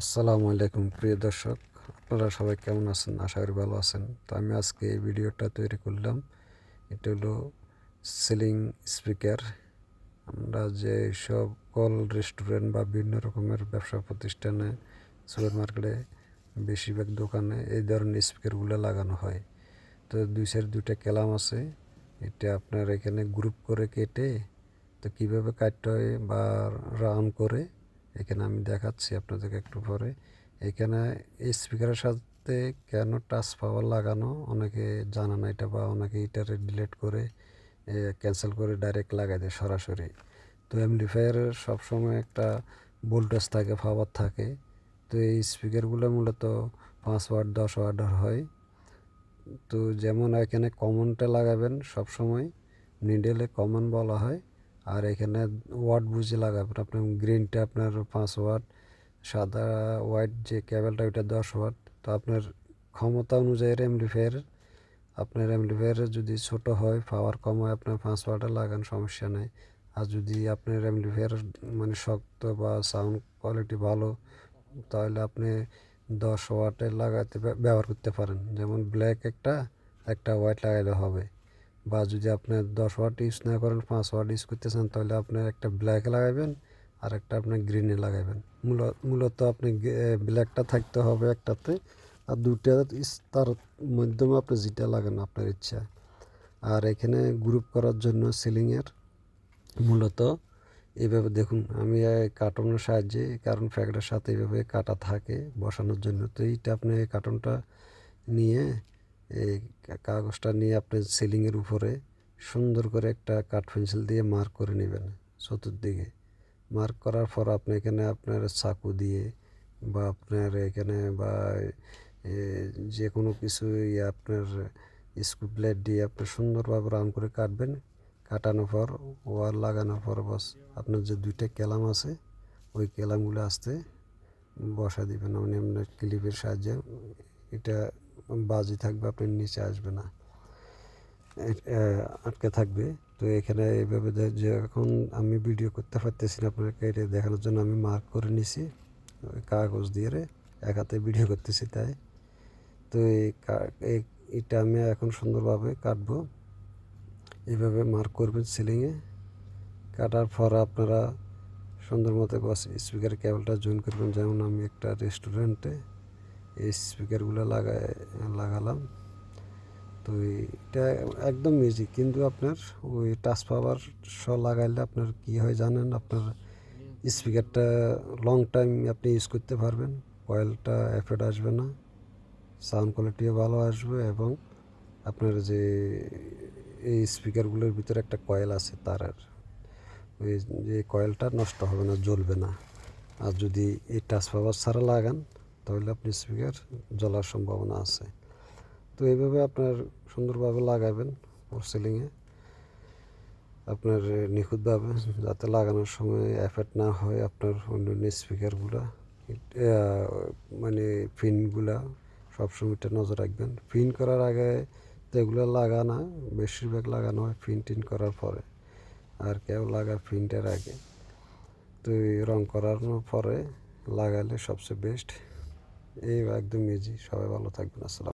আসসালামু আলাইকুম, প্রিয় দর্শক। আপনারা সবাই কেমন আছেন? আশা করি ভালো আছেন। তো আমি আজকে এই ভিডিওটা তৈরি করলাম। এটা হলো সিলিং স্পিকার। আমরা যে সব কল, রেস্টুরেন্ট বা বিভিন্ন রকমের ব্যবসা প্রতিষ্ঠানে সুপার মার্কেটে বেশিরভাগ দোকানে এই ধরনের স্পিকারগুলো লাগানো হয়। তো দুই সাইড দুইটা ক্যালাম আছে। এটা আপনার এখানে গ্রুপ করে কেটে, তো কীভাবে কাটতে হয় বা রাউন্ড করে এখানে আমি দেখাচ্ছি আপনাদেরকে একটু পরে। এখানে স্পিকারের সাথে কেন টাচ পাওয়ার লাগানো? অনেকে জানে না এটা বা অনেকে এটারে ডিলেট করে ক্যান্সেল করে ডাইরেক্ট লাগাই দেয় সরাসরি। তো অ্যামপ্লিফায়ারের সবসময় একটা ভোল্টেজ থাকে পাওয়ার থাকে। তো এই স্পিকারগুলো মূলত পাঁচ ওয়াট দশ ওয়াটের হয়। তো যেমন এখানে কমনটা লাগাবেন সবসময় নিডেলে কমন বলা হয়। আর এখানে ওয়াট বুঝে লাগাবেন। আপনার গ্রিনটা আপনার পাঁচ ওয়াট সাদা হোয়াইট যে কেবলটা ওইটা দশ ওয়াট তো আপনার ক্ষমতা অনুযায়ী অ্যামপ্লিফায়ার আপনার অ্যামপ্লিফায়ার যদি ছোট হয়, পাওয়ার কম হয়, আপনার পাঁচ ওয়াটে লাগান, সমস্যা নেই। আর যদি আপনার অ্যামপ্লিফায়ার মানে শক্ত বা সাউন্ড কোয়ালিটি ভালো, তাহলে আপনি দশ ওয়াটে লাগাতে ব্যবহার করতে পারেন। যেমন ব্ল্যাক একটা একটা হোয়াইট লাগাইলে হবে। বা যদি আপনি দশ ওয়াট ইউজ না করেন, পাঁচ ওয়াট ইউজ করতে চান তাহলে আপনি একটা ব্ল্যাকে লাগাবেন আর একটা আপনি গ্রিনে লাগাবেন মূলত আপনি ব্ল্যাকটা থাকতে হবে একটাতে আর দুটা তার মাধ্যমে আপনি যেটা লাগান আপনার ইচ্ছা। আর এখানে গ্রুপ করার জন্য সিলিংয়ের মূলত এভাবে দেখুন, আমি কার্টনের সাহায্যে, কারণ প্যাকেটের সাথে এভাবে কাটা থাকে বসানোর জন্য। তো এইটা আপনি কার্টনটা নিয়ে এই কাগজটা নিয়ে আপনি সিলিংয়ের উপরে সুন্দর করে একটা কাঠ পেন্সিল দিয়ে মার্ক করে নেবেন চতুর্দিকে। মার্ক করার পর আপনি এখানে আপনার চাকু দিয়ে বা আপনার এখানে বা যে কোনো কিছু আপনার স্ক্রু ব্লেড দিয়ে আপনি সুন্দরভাবে রাউন্ড করে কাটবেন। কাটানোর পর ওয়ার লাগানোর পর বস, আপনার যে দুইটা ক্যালাম আছে, ওই ক্যালামগুলো আসতে বসা দিবেন। মানে আপনার ক্লিপের সাহায্যে এটা বাজি থাকবে আপনার নিচে আসবে না। আটকে থাকবে। তো এখানে এইভাবে যখন আমি ভিডিও করতে পারতেছি না আপনাকে, এটা দেখানোর জন্য আমি মার্ক করে নিছি। কাগজ দিয়ে এক হাতে ভিডিও করতেছি তাই। তো এই এটা আমি এখন সুন্দরভাবে কাটবো। এইভাবে মার্ক করবেন সিলিংয়ে কাটার পর আপনারা সুন্দর মতো বস স্পিকার কেবলটা জয়েন করবেন। যেমন আমি একটা রেস্টুরেন্টে স্পিকারগুলো লাগাই লাগালাম। তো এটা একদম ইজি কিন্তু আপনার ওই টাচ পাওয়ার শ লাগাইলে আপনার কি হয় জানেন? আপনার স্পিকারটা লং টাইম আপনি ইউজ করতে পারবেন। কয়েলটা এফেক্ট আসবে না। সাউন্ড কোয়ালিটিও ভালো আসবে এবং আপনার যে এই স্পিকারগুলোর ভিতরে একটা কয়েল আছে তারের। ওই যে কয়েলটা নষ্ট হবে না, জ্বলবে না। আর যদি এই টাচ পাওয়ার ছাড়া লাগান তাহলে আপনি স্পিকার জ্বলার সম্ভাবনা আছে। তো এইভাবে আপনার সুন্দরভাবে লাগাবেন সিলিংয়ে আপনার নিখুঁতভাবে যাতে লাগানোর সময় এফেক্ট না হয় আপনার অন্যান্য স্পিকারগুলো। মানে ফিনগুলা সবসময়টা নজর রাখবেন। ফিন করার আগে তো এগুলো লাগানা, বেশিরভাগ লাগানো হয় ফিন টিন করার পরে। আর কেউ লাগা ফিনটার আগে। তো রং করানোর পরে লাগালে সবচেয়ে বেস্ট এই একদম ইজি সবাই ভালো থাকবেন আসসালাম